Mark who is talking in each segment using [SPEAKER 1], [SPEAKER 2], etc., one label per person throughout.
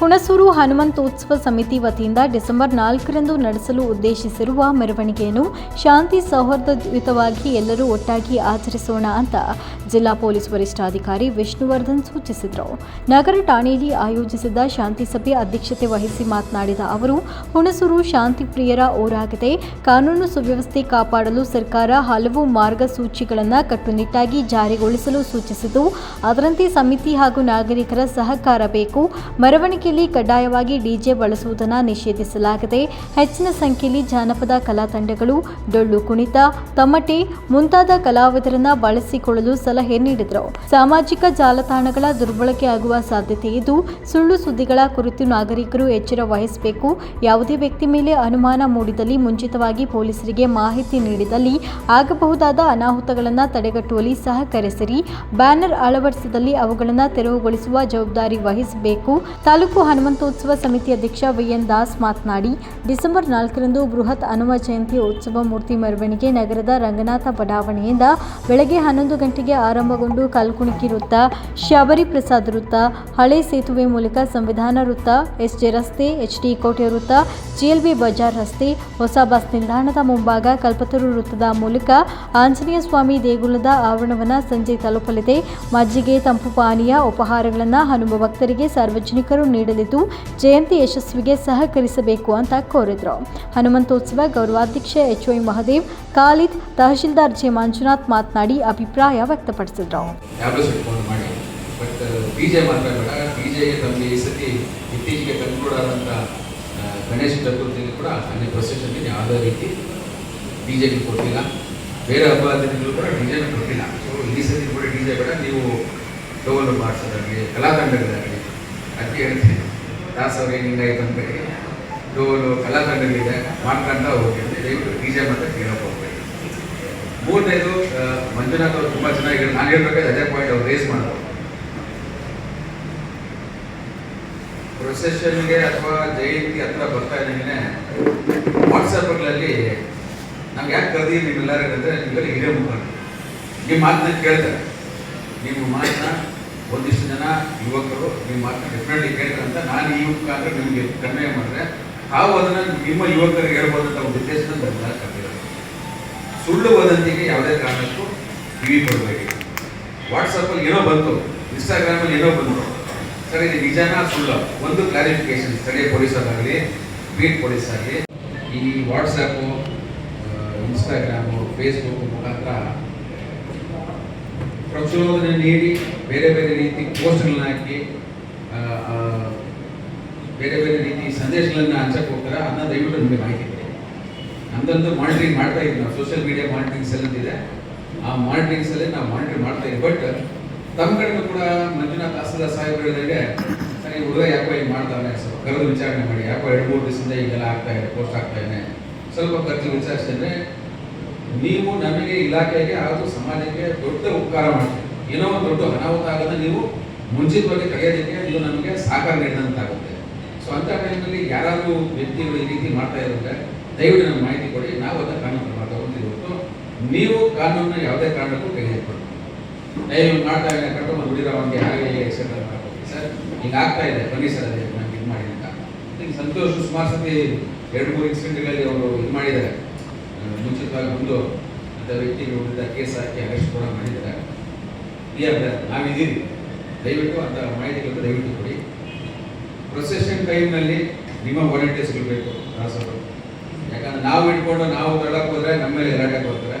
[SPEAKER 1] ಹುಣಸೂರು ಹನುಮಂತೋತ್ಸವ ಸಮಿತಿ ವತಿಯಿಂದ ಡಿಸೆಂಬರ್ ನಾಲ್ಕರಂದು ನಡೆಸಲು ಉದ್ದೇಶಿಸಿರುವ ಮೆರವಣಿಗೆಯನ್ನು ಶಾಂತಿ ಸೌಹಾರ್ದಯುತವಾಗಿ ಎಲ್ಲರೂ ಒಟ್ಟಾಗಿ ಆಚರಿಸೋಣ ಅಂತ ಜಿಲ್ಲಾ ಪೊಲೀಸ್ ವರಿಷ್ಠಾಧಿಕಾರಿ ವಿಷ್ಣುವರ್ಧನ್ ಸೂಚಿಸಿದರು. ನಗರ ಠಾಣೆಯಲ್ಲಿ ಆಯೋಜಿಸಿದ್ದ ಶಾಂತಿ ಸಭೆ ಅಧ್ಯಕ್ಷತೆ ವಹಿಸಿ ಮಾತನಾಡಿದ ಅವರು, ಹುಣಸೂರು ಶಾಂತಿ ಪ್ರಿಯರ ಊರಾಗಿದೆ. ಕಾನೂನು ಸುವ್ಯವಸ್ಥೆ ಕಾಪಾಡಲು ಸರ್ಕಾರ ಹಲವು ಮಾರ್ಗಸೂಚಿಗಳನ್ನು ಕಟ್ಟುನಿಟ್ಟಾಗಿ ಜಾರಿಗೊಳಿಸಲು ಸೂಚಿಸಿದ್ದು, ಅದರಂತೆ ಸಮಿತಿ ಹಾಗೂ ನಾಗರಿಕರ ಸಹಕಾರ ಬೇಕು. ಮೆರವಣಿಗೆಯಲ್ಲಿ ಕಡ್ಡಾಯವಾಗಿ ಡಿಜೆ ಬಳಸುವುದನ್ನು ನಿಷೇಧಿಸಲಾಗಿದೆ ಹೆಚ್ಚಿನ ಸಂಖ್ಯೆಯಲ್ಲಿ ಜಾನಪದ ಕಲಾ ತಂಡಗಳು, ಡೊಳ್ಳು ಕುಣಿತ, ತಮಟೆ ಮುಂತಾದ ಕಲಾವಿದರನ್ನ ಬಳಸಿಕೊಳ್ಳಲು ಸಲಹೆ ನೀಡಿದರು. ಸಾಮಾಜಿಕ ಜಾಲತಾಣಗಳ ದುರ್ಬಳಕೆ ಆಗುವ ಸಾಧ್ಯತೆ ಇದ್ದು, ಸುಳ್ಳು ಸುದ್ದಿಗಳ ಕುರಿತು ನಾಗರಿಕರು ಎಚ್ಚರ ವಹಿಸಬೇಕು. ಯಾವುದೇ ವ್ಯಕ್ತಿ ಮೇಲೆ ಅನುಮಾನ ಮೂಡಿದಲ್ಲಿ ಮುಂಚಿತವಾಗಿ ಪೊಲೀಸರಿಗೆ ಮಾಹಿತಿ ನೀಡಿದಲ್ಲಿ ಆಗಬಹುದಾದ ಅನಾಹುತಗಳನ್ನು ತಡೆಗಟ್ಟುವಲ್ಲಿ ಸಹಕರಿಸಿರಿ. ಬ್ಯಾನರ್ ಅಳವಡಿಸಿದಲ್ಲಿ ಅವುಗಳನ್ನು ತೆರವುಗೊಳಿಸುವ ಜವಾಬ್ದಾರಿ ವಹಿಸಬೇಕು. ತಾಲೂಕು ಹನುಮಂತೋತ್ಸವ ಸಮಿತಿ ಅಧ್ಯಕ್ಷ ವಿಎನ್ ದಾಸ್ ಮಾತನಾಡಿ, ಡಿಸೆಂಬರ್ ನಾಲ್ಕರಂದು ಬೃಹತ್ ಹನುಮ ಜಯಂತಿ ಉತ್ಸವ ಮೂರ್ತಿ ಮೆರವಣಿಗೆ ನಗರದ ರಂಗನಾಥ ಬಡಾವಣೆಯಿಂದ ಬೆಳಗ್ಗೆ ಹನ್ನೊಂದು ಗಂಟೆಗೆ ಆರಂಭಗೊಂಡು ಕಲ್ಕುಣಿಕಿ ವೃತ್ತ, ಶಬರಿ ಪ್ರಸಾದ್ ವೃತ್ತ, ಹಳೆ ಸೇತುವೆ ಮೂಲಕ ಸಂವಿಧಾನ ವೃತ್ತ, ಎಸ್ಜೆ ರಸ್ತೆ ಎಚ್ಡಿ ಕೋಟೆ ವೃತ್ತ ಜಿಎಲ್ಬಿ ಬಜಾರ್ ರಸ್ತೆ, ಹೊಸ ಬಸ್ ನಿಲ್ದಾಣದ ಮುಂಭಾಗ ಕಲ್ಪತರು ವೃತ್ತದ ಮೂಲಕ ಆಂಜನೇಯ ಸ್ವಾಮಿ ದೇಗುಲದ ಆವರಣವನ್ನು ಸಂಜೆ ತಲುಪಲಿದೆ. ಮಜ್ಜಿಗೆ, ತಂಪು ಪಾನೀಯ, ಉಪಹಾರಗಳನ್ನು ಹನುಮ ಭಕ್ತರಿಗೆ ಸಾರ್ವಜನಿಕರು ನೀಡಲಿದ್ದು ಜಯಂತಿ ಯಶಸ್ವಿಗೆ ಸಹಕರಿಸಬೇಕು ಅಂತ ಕೋರಿದರು. ಹನುಮಂತೋತ್ಸವ ಗೌರವಾಧ್ಯಕ್ಷ H Y Mahadev, Khalid tahsildar J Manjunath ಮಾತನಾಡಿ ಅಭಿಪ್ರಾಯ ವ್ಯಕ್ತಪಡಿಸಿದರು.
[SPEAKER 2] ಗಣೇಶ ಚತುರ್ಥಿಗೆ ಕೂಡ ಅಲ್ಲಿ ಪ್ರೊಸೆಷನ್ಗೆ ಯಾವುದೇ ರೀತಿ ಡಿ ಜೆಗೆ ಕೊಟ್ಟಿಲ್ಲ. ಬೇರೆ ಹಬ್ಬ ದಿನಗಳು ಕೂಡ ಡಿ ಜೆನ ಕೊಟ್ಟಿಲ್ಲ. ಸೊ ಈ ಸತಿ ಕೂಡ ಡಿ ಜೆ ಬೇಡ. ನೀವು ಡೋಲು ಮಾಡಿಸೋದಾಗಲಿ ಕಲಾತಂಡಗಳಾಗಲಿ ಅದಕ್ಕೆ ಹೇಳ್ತೀನಿ ದಾಸ್ ಅವ್ರು ಏನು ಹಿಂಗಾಯ್ತು ಅಂತ ಹೇಳಿ ಡೋಲು ಕಲಾತಂಡಗಳಿದೆ. ಮಾಡ್ಕೊಂತ ಅಂತ ದಯವಿಟ್ಟು ಡಿ ಜೆ ಮಾತ್ರ ಕೇಳಕ್ಕೆ ಹೋಗ್ಬೇಕು. ಮೂರನೇದು ಮಂಜುನಾಥ್ ಅವರು ತುಂಬಾ ಚೆನ್ನಾಗಿ ನಾನು ಹೇಳ್ಬೇಕಾದ್ರೆ ಅದೇ ಪಾಯಿಂಟ್ ಅವ್ರು ರೇಸ್ ಮಾಡೋದು ಪ್ರೊಸೆಷನ್ಗೆ ಅಥವಾ ಜಯಂತಿ ಹತ್ರ ಬರ್ತಾ ಇದ್ದಂಗೆ ವಾಟ್ಸಪ್ಗಳಲ್ಲಿ ನಮ್ಗೆ ಯಾಕೆ ಕರೆದಿ ನಿಮ್ಮೆಲ್ಲರೂ ಅಂದರೆ ನಿಮ್ಮಲ್ಲಿ ಹಿರಿಯ ಮುಖಂಡರು. ನಿಮ್ಮ ಮಾತನ್ನ ಕೇಳ್ತಾರೆ. ನಿಮ್ಮ ಮಾತನ್ನ ಒಂದಿಷ್ಟು ಜನ ಯುವಕರು ನಿಮ್ಮ ಮಾತು ಡೆಫಿನೆಟ್ಲಿ ಕೇಳ್ತಾರಂತ ನಾನು ಈ ಮುಖಾಂತರ ನಿಮಗೆ ಕನ್ವೆ ಮಾಡಿದ್ರೆ ತಾವು ಅದನ್ನು ನಿಮ್ಮ ಯುವಕರಿಗೆ ಹೇಳ್ಬೋದಂತ ಒಂದು ಉದ್ದೇಶದಿಂದ ಕರೆದಿರೋದು. ಸುಳ್ಳು ವದಂತಿಗೆ ಯಾವುದೇ ಕಾರಣಕ್ಕೂ ಕಿವಿ ಕೊಡಬೇಡಿ. ವಾಟ್ಸಪ್ಪಲ್ಲಿ ಏನೋ ಬಂತು ಇನ್ಸ್ಟಾಗ್ರಾಮಲ್ಲಿ ಏನೋ ಬಂತು. ಸರಿ, ಇದು ನಿಜಾನ ಸುಳ್ಳು? ಒಂದು ಕ್ಲಾರಿಫಿಕೇಶನ್ ಸ್ಥಳೀಯ ಪೊಲೀಸರಾಗಲಿ ಬೀಟ್ ಪೊಲೀಸ್ ಆಗಲಿ, ಈ ವಾಟ್ಸಪ್ಪು ಇನ್ಸ್ಟಾಗ್ರಾಮು ಫೇಸ್ಬುಕ್ ಮುಖಾಂತರ ಪ್ರಚೋದನೆ ನೀಡಿ ಬೇರೆ ಬೇರೆ ರೀತಿ ಪೋಸ್ಟ್ಗಳನ್ನ ಹಾಕಿ ಬೇರೆ ಬೇರೆ ರೀತಿ ಸಂದೇಶಗಳನ್ನ ಹಂಚಕ್ಕೆ ಹೋಗ್ತಾರೆ ಅದನ್ನ ದಯವಿಟ್ಟು ನಮಗೆ ಮಾಹಿತಿ ಇದೆ ನಮ್ದಂತೂ ಮಾನಿಟರಿಂಗ್ ಮಾಡ್ತಾ ಇದ್ದೀವಿ, ನಾವು ಸೋಷಿಯಲ್ ಮೀಡಿಯಾ ಮಾನಿಟರಿಂಗ್ ಸೆಲ್ ಅಂತಿದೆ. ಆ ಮಾನಿಟರಿಂಗ್ ನಾವು ಮಾನಿಟರ್ ಮಾಡ್ತಾ ಇದ್ದೀವಿ. ಬಟ್ ತಮ್ಮ ಕಡೆಗೂ ಕೂಡ ಮಂಜುನಾಥ್ ಹಾಸ್ತದ ಹೇಳಿದಾಗೆ, ಸರಿ ಹುಡುಗ ಯಾಕೋ ಹಿಂಗೆ ಮಾಡ್ತಾನೆ ಸ್ವಲ್ಪ ಕರೆದು ವಿಚಾರಣೆ ಮಾಡಿ, ಯಾಕೋ ಎರಡು ಮೂರು ದಿವಸದಿಂದ ಈಗೆಲ್ಲ ಆಗ್ತಾ ಇದೆ, ಪೋಸ್ಟ್ ಆಗ್ತಾ ಇದೆ, ಸ್ವಲ್ಪ ಖರ್ಚು ವಿಚಾರಿಸಿದ್ರೆ ನೀವು ನಮಗೆ ಇಲಾಖೆಗೆ ಹಾಗೂ ಸಮಾಜಕ್ಕೆ ದೊಡ್ಡ ಉಪಕಾರ ಮಾಡ್ತೀವಿ ಏನೋ ಒಂದು ದೊಡ್ಡ ಅನಾಹುತ ಆಗದ ನೀವು ಮುಂಚಿತವಾಗಿ ತೆಗೆಯೋದಕ್ಕೆ ಇದು ನಮಗೆ ಸಹಕಾರ ನೀಡಿದಂತಾಗುತ್ತೆ ಸೊ ಅಂಥ ಟೈಮಲ್ಲಿ ಯಾರಾದರೂ ವ್ಯಕ್ತಿಗಳು ಈ ರೀತಿ ಮಾಡ್ತಾ ಇರುತ್ತೆ ದಯವಿಟ್ಟು ನಮ್ಗೆ ಮಾಹಿತಿ ಕೊಡಿ. ನಾವು ಅದನ್ನು ಕಾನೂನು ಹೊರತು ನೀವು ಕಾನೂನನ್ನ ಯಾವುದೇ ಕಾರಣಕ್ಕೂ ತೆಗೆದುಕೊಳ್ಳಿ ದಯವಿಟ್ಟು ಮಾಡ್ತಾ ಇಲ್ಲ ದುಡಿರೋ ದುಡಿರೋವಂಗೆ ಹಾಗೆ ಎಕ್ಸೆಟ್ರಾ ಮಾಡ್ಕೊಡಿ ಸರ್, ಈಗ ಆಗ್ತಾ ಇದೆ. ಬನ್ನಿ ಸರ್, ಅದೇ ಇದು ಮಾಡಿ ಅಂತ. ಸಂತೋಷ್ ಸುಮಾರು ಸತಿ ಎರಡು ಮೂರು ಇನ್ಸಿಡೆಂಟ್ಗಳಲ್ಲಿ ಅವರು ಇದು ಮಾಡಿದ್ದಾರೆ. ಮುಂಚಿತವಾಗಿ ಬಂದು ಅಂತ ವ್ಯಕ್ತಿಗೆ ವಿರುದ್ಧ ಕೇಸ್ ಹಾಕಿ ಅರೆಸ್ಟ್ ಕೂಡ ಮಾಡಿದ್ದಾರೆ. ಈ ಅರ್ಧ ನಾವಿದ್ದೀವಿ ದಯವಿಟ್ಟು ಅಂತ ಮಾಹಿತಿಗಳನ್ನು ದಯವಿಟ್ಟು ಕೊಡಿ. ಪ್ರೊಸೆಷನ್ ಟೈಮ್ನಲ್ಲಿ ನಿಮ್ಮ ವಾಲಂಟಿಯರ್ಸ್ಗಳು ಬೇಕು ದಾಸರು ಯಾಕಂದ್ರೆ ನಾವು ಇಟ್ಕೊಂಡು ನಾವು ತಡಕ್ಕೆ ಹೋದ್ರೆ ನಮ್ಮ ಮೇಲೆ ಗಲಾಟೆ ಬರ್ತಾರೆ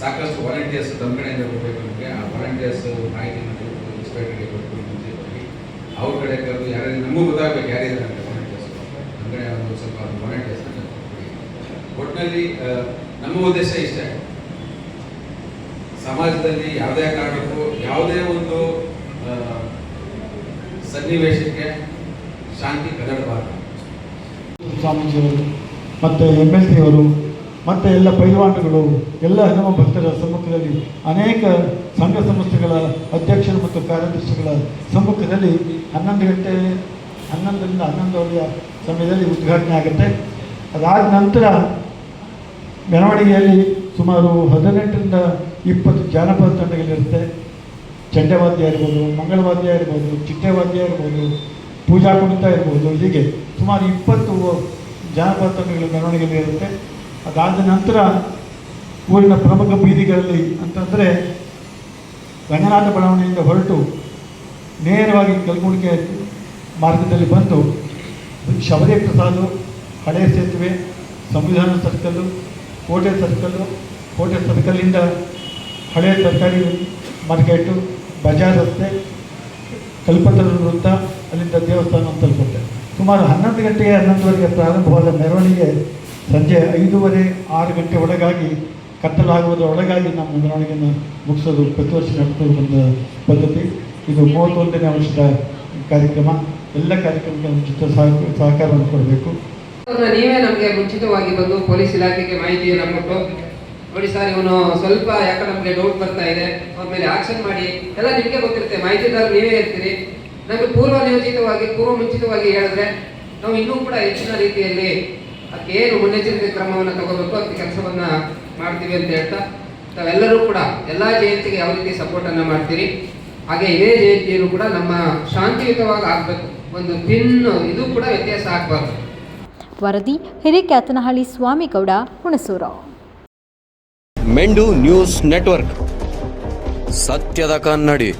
[SPEAKER 2] ಸಾಕಷ್ಟು ವಾಲಂಟಿಯರ್ಸ್ ತಮ್ಮ ಕಡೆಯಿಂದ ಕೊಡಬೇಕು ನಮಗೆ. ಆ ವಾಲಂಟಿಯರ್ಸ್ ಮಾಹಿತಿನ ಇನ್ಸ್ಪೆಕ್ಟರ್ಗೆ ಕೊಟ್ಟು ಮುಂಚಿತವಾಗಿ. ಅವ್ರ ಕಡೆ ಕರೆದು ಯಾರು ನಮಗೂ ಗೊತ್ತಾಗಬೇಕು ಯಾರಿದ್ದಾರೆ ಅಂತ ವಾಲಂಟಿಯರ್ಸ್ ನಮ್ಮ ಕಡೆ ಒಂದು ಸ್ವಲ್ಪ ವಾಲಂಟಿಯರ್ಸ್ ಒಟ್ಟಿನಲ್ಲಿ ನಮ್ಮ ಉದ್ದೇಶ ಇಷ್ಟೇ. ಸಮಾಜದಲ್ಲಿ ಯಾವುದೇ ಕಾರಣಕ್ಕೂ ಯಾವುದೇ ಒಂದು ಸನ್ನಿವೇಶಕ್ಕೆ ಶಾಂತಿ ಕದಡಬಾರದು.
[SPEAKER 3] ಸ್ವಾಮೀಜಿಯವರು, ಮತ್ತು ಎಂ ಎಲ್ ಸಿಯವರು ಮತ್ತು ಎಲ್ಲ ಪೈಲ್ವಾನಗಳು, ಎಲ್ಲ ಹನುಮ ಭಕ್ತರ ಸಮ್ಮುಖದಲ್ಲಿ, ಅನೇಕ ಸಂಘ ಸಂಸ್ಥೆಗಳ ಅಧ್ಯಕ್ಷರು ಮತ್ತು ಕಾರ್ಯದರ್ಶಿಗಳ ಸಮ್ಮುಖದಲ್ಲಿ ಹನ್ನೊಂದು ಗಂಟೆ, ಹನ್ನೊಂದರಿಂದ ಹನ್ನೊಂದುವರೆಯ ಸಮಯದಲ್ಲಿ ಉದ್ಘಾಟನೆ ಆಗುತ್ತೆ. ಅದಾದ ನಂತರ ಮೆರವಣಿಗೆಯಲ್ಲಿ ಸುಮಾರು ಹದಿನೆಂಟರಿಂದ ಇಪ್ಪತ್ತು ಜಾನಪದ ತಂಡಗಳಿರುತ್ತೆ ಚಂಡವಾದ್ಯ ಇರ್ಬೋದು, ಮಂಗಳವಾದ್ಯ ಇರ್ಬೋದು, ಚಿಟ್ಟೆವಾದ್ಯ ಇರ್ಬೋದು, ಪೂಜಾ ಕುಣಿತ ಇರ್ಬೋದು, ಹೀಗೆ ಸುಮಾರು ಇಪ್ಪತ್ತು ಜಾನಪದ ತಂಡಗಳ ಮೆರವಣಿಗೆಯಲ್ಲಿ ಇರುತ್ತೆ. ಅದಾದ ನಂತರ ಊರಿನ ಪ್ರಮುಖ ಬೀದಿಗಳಲ್ಲಿ ಅಂತಂದರೆ ರಂಗನಾಥ ಬಡಾವಣೆಯಿಂದ ಹೊರಟು ನೇರವಾಗಿ ಕಲ್ಗುಣಿಕೆ ಮಾರ್ಗದಲ್ಲಿ ಬಂದು ಶಬರಿ ಪ್ರಸಾದು ಹಳೆ ಸೇತುವೆ, ಸಂವಿಧಾನ ಸರ್ಕಲ್ಲು ಕೋಟೆ ಸರ್ಕಲ್ಲು ಕೋಟೆ ಸರ್ಕಲ್ಲಿಂದ ಹಳೆಯ ತರಕಾರಿ ಮಾರ್ಕೆಟು ಬಜಾರ್ ರಸ್ತೆ, ಕಲ್ಪತರ ವೃತ್ತ, ಅಲ್ಲಿಂದ ದೇವಸ್ಥಾನ ತಲುಪುತ್ತೆ. ಸುಮಾರು ಹನ್ನೊಂದು ಗಂಟೆಗೆ ಹನ್ನೊಂದುವರೆಗೆ ಪ್ರಾರಂಭವಾದ ಮೆರವಣಿಗೆ ಸಂಜೆ ಐದೂವರೆ ಆರು ಗಂಟೆ ಒಳಗಾಗಿ ಕತ್ತಲಾಗುವುದರ ಒಳಗಾಗಿ ನಮ್ಮ ಮೆರವಣಿಗೆಯನ್ನು ಮುಗಿಸೋದು ಪ್ರತಿ ವರ್ಷ ನಡೆಸೋದು ಒಂದು ಪದ್ಧತಿ. ಇದು ಮೂವತ್ತೊಂದನೇ ವರ್ಷದ ಕಾರ್ಯಕ್ರಮ. ಎಲ್ಲ ಕಾರ್ಯಕ್ರಮಕ್ಕೆ ಜೊತೆ ಸಹ ಸಹಕಾರವನ್ನು ಕೊಡಬೇಕು.
[SPEAKER 4] ನೀವೇ ನಮಗೆ ಮುಂಚಿತವಾಗಿ ಬಂದು ಪೊಲೀಸ್ ಇಲಾಖೆಗೆ ಮಾಹಿತಿಯನ್ನು ಕೊಟ್ಟು, ನೋಡಿ ಸರ್ ಇವನು ಸ್ವಲ್ಪ ಯಾಕೆ ನಮಗೆ ಡೌಟ್ ಬರ್ತಾ ಇದೆ ಅವ್ರ ಮೇಲೆ ಆಕ್ಷನ್ ಮಾಡಿ. ಎಲ್ಲ ನಿಮಗೆ ಗೊತ್ತಿರುತ್ತೆ ಮಾಹಿತಿದಾರ ನೀವೇ ಇರ್ತೀರಿ ನಮಗೆ ಪೂರ್ವ ನಿಯೋಜಿತವಾಗಿ, ಪೂರ್ವ ಮುಂಚಿತವಾಗಿ ಹೇಳಿದ್ರೆ, ನಾವು ಇನ್ನೂ ಕೂಡ ಹೆಚ್ಚಿನ ರೀತಿಯಲ್ಲಿ ಅದಕ್ಕೆ ಏನು ಮುನ್ನೆಚ್ಚರಿಕೆ ಕ್ರಮವನ್ನು ತಗೋಬೇಕು ಅದಕ್ಕೆ ಕೆಲಸವನ್ನು ಮಾಡ್ತೀವಿ ಅಂತ ಹೇಳ್ತಾ, ತಾವೆಲ್ಲರೂ ಕೂಡ ಎಲ್ಲ ಜಯಂತಿಗೆ ಯಾವ ರೀತಿ ಸಪೋರ್ಟನ್ನು ಮಾಡ್ತೀರಿ, ಹಾಗೆ ಇದೇ ಜಯಂತಿಯನ್ನು ಕೂಡ ನಮ್ಮ ಶಾಂತಿಯುತವಾಗಿ ಆಗಬೇಕು. ಒಂದು ಪಿನ್ ಇದು ಕೂಡ ವ್ಯತ್ಯಾಸ ಆಗ್ಬಾರ್ದು.
[SPEAKER 1] ವರದಿ ಹಿರೇಕ್ಯಾತನಹಳ್ಳಿ ಸ್ವಾಮಿಗೌಡ ಹುಣಸೂರು.
[SPEAKER 5] ಮೆಂಡು ನ್ಯೂಸ್ ನೆಟ್ವರ್ಕ್. ಸತ್ಯದ ಕನ್ನಡಿ.